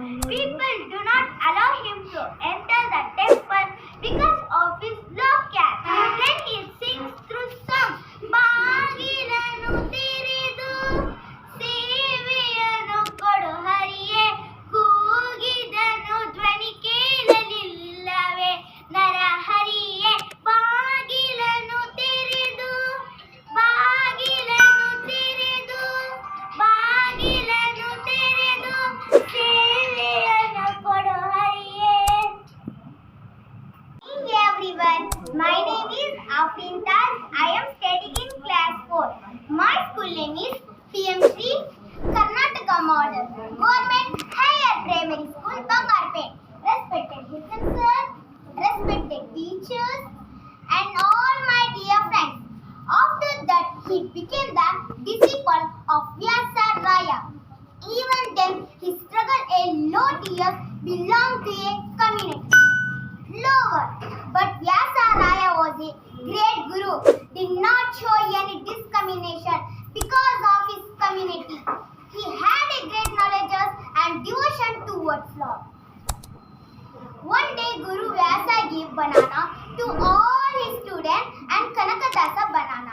People do not allow him to enter the temple because became the disciple of Vyasa Raya. Even then, he struggled a lot years belonged to a community lower. But Vyasaraya was a great guru, did not show any discrimination because of his community. He had a great knowledge and devotion towards Lord. One day Guru Vyasa gave banana to all his students and Kanakadasa banana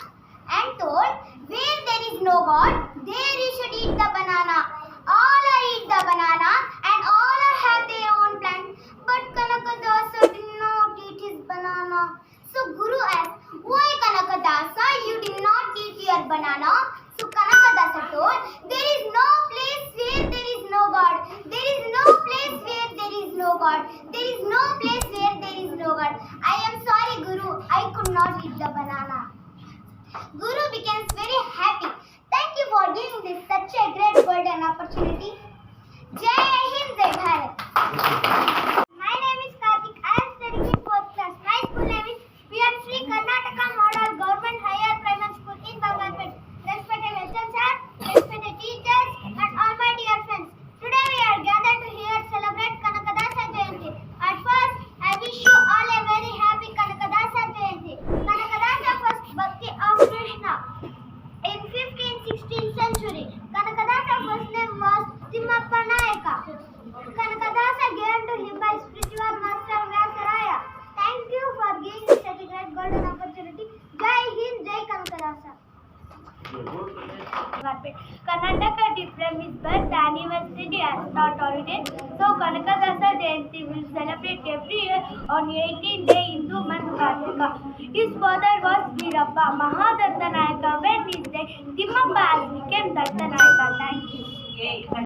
and told, where there is no God, there you should eat the banana. All are eat the banana and all are have their own plan. But Kanakadasa did not eat his banana. So Guru asked, why Kanakadasa you did not eat your banana? So Kanakadasa told, there is no place where there is no God. There is no place where there is no God. There is no place where there is no God. I am sorry Guru, I could not eat the banana. यहाँ पर चले carpet. Karnataka Diphram is birth anniversary as not holiday. So Kanakadasa Jayanti will celebrate every year on 18th day Hindu month Kartika. His father was Virappa Mahadatta Nayaka when his day Dimappa has become Datta Nayaka. Thank you.